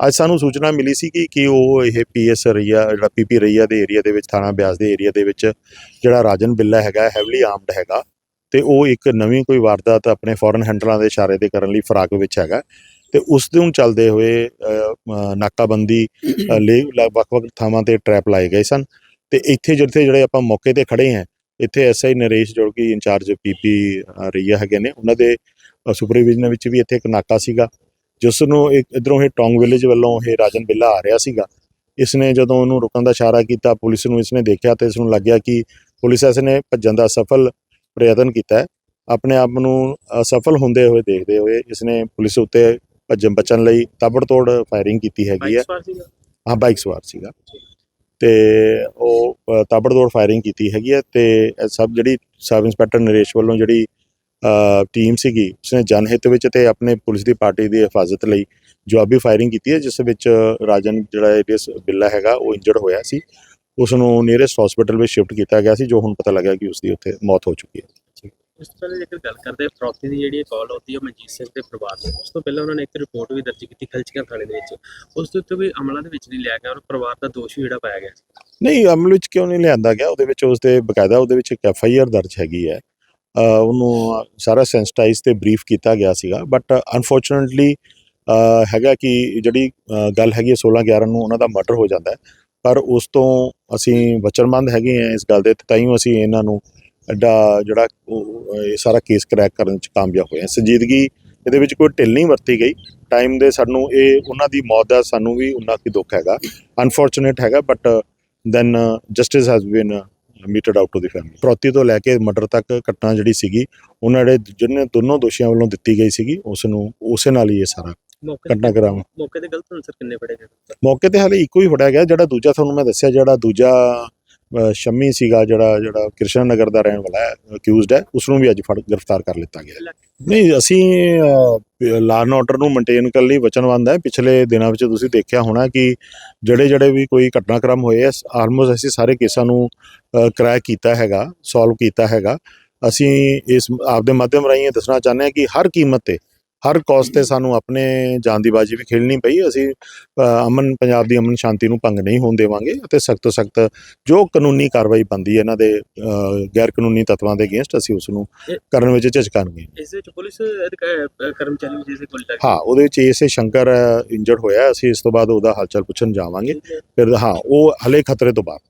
ਅੱਜ ਸਾਨੂੰ ਸੂਚਨਾ ਮਿਲੀ ਸੀ ਕਿ ਕਿ ਉਹ ਇਹ ਪੀਐਸ ਰਈਆ ਜਿਹੜਾ ਪੀਪੀ ਰਈਆ ਦੇ ਏਰੀਆ ਦੇ ਵਿੱਚ ਥਾਣਾ ਬਿਆਸ ਦੇ ਏਰੀਆ ਦੇ ਵਿੱਚ ਜਿਹੜਾ ਰਾਜਨ ਬਿੱਲਾ ਹੈਗਾ ਹੈਵਲੀ ਆਰਮਡ ਹੈਗਾ ਤੇ ਉਹ ਇੱਕ ਨਵੀਂ ਕੋਈ ਵਾਰਦਾਤ ਆਪਣੇ ਫੋਰਨ ਹੈਂਡਲਾਂ ਦੇ ਇਸ਼ਾਰੇ ਤੇ ਕਰਨ ਲਈ ਫਰਾਕ ਵਿੱਚ ਹੈਗਾ ਤੇ ਉਸ ਦੇ ਨੂੰ ਚੱਲਦੇ ਹੋਏ ਨਾਕਾਬੰਦੀ ਲਈ ਵੱਖ-ਵੱਖ ਥਾਵਾਂ ਤੇ ਟ੍ਰੈਪ ਲਾਏ ਗਏ ਸਨ ਤੇ ਇੱਥੇ ਜਿੱਥੇ ਜਿਹੜੇ ਆਪਾਂ ਮੌਕੇ ਤੇ ਖੜੇ ਹਾਂ ਇੱਥੇ ਐਸਆਈ ਨਰੇਸ਼ ਜੋ ਕਿ ਇੰਚਾਰਜ ਪੀਪੀ ਰਈਆ ਹੈਗੇ ਨੇ ਉਹਨਾਂ ਦੇ ਸੁਪਰਵਿਜ਼ਨ ਵਿੱਚ ਵੀ ਇੱਥੇ ਇੱਕ ਨਾਕਾ ਸੀਗਾ ਜਿਸ ਨੂੰ ਇਧਰੋਂ ਇਹ ਟੌਂਗ ਵਿਲੇਜ ਵੱਲੋਂ ਇਹ ਰਾਜਨ ਬਿੱਲਾ ਆ ਰਿਹਾ ਸੀਗਾ। ਇਸ ਨੇ ਜਦੋਂ ਉਹਨੂੰ ਰੁਕਣ ਦਾ ਇਸ਼ਾਰਾ ਕੀਤਾ ਪੁਲਿਸ ਨੂੰ ਇਸਨੇ ਦੇਖਿਆ ਤੇ ਇਸ ਨੂੰ ਲੱਗਿਆ ਕਿ ਪੁਲਿਸ ਇਸ ਨੇ ਭੱਜਣ ਦਾ ਸਫਲ ਪ੍ਰਯਤਨ ਕੀਤਾ ਆਪਣੇ ਆਪ ਨੂੰ ਅਸਫਲ ਹੁੰਦੇ ਹੋਏ ਦੇਖਦੇ ਹੋਏ ਇਸਨੇ ਪੁਲਿਸ ਉੱਤੇ ਭੱਜਣ ਬਚਣ ਲਈ ਤਾਬੜਤੋੜ ਫਾਇਰਿੰਗ ਕੀਤੀ ਹੈਗੀ ਹੈ। ਹਾਂ ਬਾਈਕ ਸਵਾਰ ਸੀਗਾ। ਤੇ ਉਹ ਤਾਬੜਤੋੜ ਫਾਇਰਿੰਗ ਕੀਤੀ ਹੈਗੀ ਹੈ ਤੇ ਸਭ ਜਿਹੜੀ ਸਬ ਇੰਸਪੈਕਟਰ ਨਰੇਸ਼ ਵੱਲੋਂ ਜਿਹੜੀ ਟੀਮ ਸੀਗੀ ਉਸਨੇ ਜਨਹਿਤ ਵਿੱਚ ਤੇ ਆਪਣੇ ਪੁਲਿਸ ਦੀ ਪਾਰਟੀ ਦੀ ਹਿਫਾਜ਼ਤ ਲਈ ਜਵਾਬੀ ਫਾਇਰਿੰਗ ਕੀਤੀ ਹੈ ਜਿਸ ਵਿੱਚ ਰਾਜਨ ਜਿਹੜਾ ਏਰੀਅਸ ਬਿੱਲਾ ਹੈਗਾ ਉਹ ਇੰਜਰਡ ਹੋਇਆ ਸੀ। ਉਸ ਨੂੰ ਨੀਅਰੈਸਟ ਹਸਪੀਟਲ ਵਿੱਚ ਸ਼ਿਫਟ ਕੀਤਾ ਗਿਆ ਸੀ ਜੋ ਹੁਣ ਪਤਾ ਲੱਗਾ ਕਿ ਉਸ ਦੀ ਉੱਥੇ ਮੌਤ ਹੋ ਚੁੱਕੀ ਹੈ। ਇਸ ਤੋਂ ਪਹਿਲਾਂ ਜੇਕਰ ਗੱਲ ਕਰਦੇ ਫਰੋਤੀ ਦੀ ਜਿਹੜੀ ਕਾਲ ਆਉਂਦੀ ਹੈ ਮਨਜੀਤ ਸਿੰਘ ਦੇ ਪਰਿਵਾਰ ਨੂੰ ਉਸ ਤੋਂ ਪਹਿਲਾਂ ਉਹਨਾਂ ਨੇ ਇੱਕ ਰਿਪੋਰਟ ਵੀ ਦਰਜ ਕੀਤੀ ਖਲਚੀਆਂ ਥਾਣੇ ਦੇ ਵਿੱਚ। ਉਸ ਦੇ ਉੱਤੇ ਵੀ ਅਮਲਾਂ ਦੇ ਵਿੱਚ ਨਹੀਂ ਲਿਆ ਗਿਆ ਔਰ ਪਰਿਵਾਰ ਦਾ ਦੋਸ਼ ਵੀ ਜਿਹੜਾ ਪਾਇਆ ਗਿਆ ਨਹੀਂ ਅਮਲ ਵਿੱਚ ਕਿਉਂ ਨਹੀਂ ਲਿਆਂਦਾ ਗਿਆ? ਉਹਦੇ ਵਿੱਚ ਉਸ ਦੇ ਬਕਾਇਦਾ ਉਹਦੇ ਵਿੱਚ ਇੱਕ ਐਫ ਆਈ ਆਰ ਦਰਜ ਹੈਗੀ ਹੈ। ਉਹਨੂੰ ਸਾਰਾ ਸੈਂਸਿਟਾਈਜ਼ ਤੇ ਬਰੀਫ ਕੀਤਾ ਗਿਆ ਸੀਗਾ। ਬਟ uh, ਅਨਫੋਰਚੂਨਟਲੀ ਹੈਗਾ ਕਿ ਜਿਹੜੀ ਗੱਲ ਹੈਗੀ ਹੈ 16 11 ਨੂੰ ਉਹਨਾਂ ਦਾ ਮਰਡਰ ਹੋ ਜਾਂਦਾ ਹੈ। ਪਰ ਉਸ ਤੋਂ ਅਸੀਂ ਵਚਨਬੰਦ ਹੈਗੇ ਹਾਂ ਇਸ ਗੱਲ ਦੇ ਤੇ ਤਾਈਓ ਅਸੀਂ ਇਹਨਾਂ ਨੂੰ ਐਡਾ ਜਿਹੜਾ ਇਹ ਸਾਰਾ ਕੇਸ ਕਰੈਕ ਕਰਨ ਚ ਕਾਮਯਾਬ ਹੋਏ ਹਾਂ। ਸੰਜੀਦਗੀ ਇਹਦੇ ਵਿੱਚ ਕੋਈ ਢਿੱਲ ਨਹੀਂ ਵਰਤੀ ਗਈ। ਟਾਈਮ ਦੇ ਸਾਨੂੰ ਇਹ, ਉਹਨਾਂ ਦੀ ਮੌਤ ਦਾ ਸਾਨੂੰ ਵੀ ਉਨਾ ਕੀ ਦੁੱਖ ਹੈਗਾ। ਅਨਫੋਰਚੂਨੇਟ ਹੈਗਾ but then justice has been meted out to the family ਪ੍ਰੋਤੀ ਤੋਂ ਲੈ ਕੇ ਮਰਡਰ ਤੱਕ ਘਟਨਾ ਜਿਹੜੀ ਸੀਗੀ ਉਹਨਾਂ ਦੇ ਜਿਹਨੇ ਦੋਨੋਂ ਦੋਸ਼ੀਆਂ ਵੱਲੋਂ ਦਿੱਤੀ ਗਈ ਸੀਗੀ ਉਸ ਨੂੰ ਉਸੇ ਨਾਲ ਹੀ ਇਹ ਸਾਰਾ ਘਟਨਾ ਕਰਾਵਾਂ। ਮੌਕੇ ਤੇ ਗਲਤ ਅਨਸਰ ਕਿੰਨੇ ਫੜੇ ਗਏ? ਮੌਕੇ ਤੇ ਹਾਲੇ ਇੱਕੋ ਹੀ ਫੜਿਆ ਗਿਆ ਜਿਹੜਾ ਦੂਜਾ ਤੁਹਾਨੂੰ ਮੈਂ ਦੱਸਿਆ ਜਿਹੜਾ ਦੂਜਾ ਸ਼ੰਮੀ ਸੀਗਾ ਜਿਹੜਾ ਜਿਹੜਾ ਕ੍ਰਿਸ਼ਨ ਨਗਰ ਦਾ ਰਹਿਣ ਵਾਲਾ ਹੈ ਅਕਿਊਜ਼ਡ ਹੈ ਉਸ ਨੂੰ ਵੀ ਅੱਜ ਫੜ, ਗ੍ਰਿਫਤਾਰ ਕਰ ਲਿੱਤਾ ਗਿਆ ਨਹੀਂ, ਅਸੀਂ ਲਾਅ ਐਂਡ ਆਰਡਰ ਨੂੰ ਮੇਨਟੇਨ ਕਰਨ ਲਈ ਵਚਨਬੰਦ ਹੈ। ਪਿਛਲੇ ਦਿਨਾਂ ਵਿੱਚ ਤੁਸੀਂ ਦੇਖਿਆ ਹੋਣਾ ਕਿ ਜਿਹੜੇ ਜਿਹੜੇ ਵੀ ਕੋਈ ਘਟਨਾਕ੍ਰਮ ਹੋਏ ਆ ਆਲਮੋਸਟ ਅਸੀਂ ਸਾਰੇ ਕੇਸਾਂ ਨੂੰ ਕਰੈਕ ਕੀਤਾ ਹੈਗਾ ਸੋਲਵ ਕੀਤਾ ਹੈਗਾ। ਅਸੀਂ ਇਸ, ਆਪਦੇ ਮਾਧਿਅਮ ਰਾਹੀਂ ਇਹ ਦੱਸਣਾ ਚਾਹੁੰਦੇ ਹਾਂ ਕਿ ਹਰ ਕੀਮਤ ਤੇ ਹਰ ਕੌਸ ਤੇ ਸਾਨੂੰ ਆਪਣੇ ਜਾਨ ਦੀ ਬਾਜੀ ਵੀ ਖੇਡਣੀ ਪਈ। ਅਸੀਂ ਅਮਨ ਪੰਜਾਬ ਦੀ ਅਮਨ ਸ਼ਾਂਤੀ ਨੂੰ ਭੰਗ ਨਹੀਂ ਹੋਣ ਦੇਵਾਂਗੇ ਅਤੇ ਸਖਤ ਤੋਂ ਸਖਤ ਜੋ ਕਾਨੂੰਨੀ ਕਾਰਵਾਈ ਬੰਦੀ ਹੈ ਇਹਨਾਂ ਦੇ ਗੈਰ ਕਾਨੂੰਨੀ ਤੱਤਵਾਂ ਦੇ ਅਗੇਂਸਟ ਅਸੀਂ ਉਸ ਨੂੰ ਕਰਨ ਵਿੱਚ ਝਿਜਕਾਂਗੇ। ਇਸ ਵਿੱਚ ਪੁਲਿਸ ਕਰਮਚਾਰੀ ਵੀ ਜਿਸ ਕੋਲ ਹਾਂ ਉਹਦੇ ਵਿੱਚ ਇਸੇ ਸ਼ੰਕਰ ਇੰਜਰਡ ਹੋਇਆ। ਅਸੀਂ ਇਸ ਤੋਂ ਬਾਅਦ ਉਹਦਾ ਹਾਲਚਲ ਪੁੱਛਣ ਜਾਵਾਂਗੇ। ਫਿਰ ਹਾਂ ਉਹ ਹਲੇ ਖਤਰੇ ਤੋਂ ਬਾਹਰ।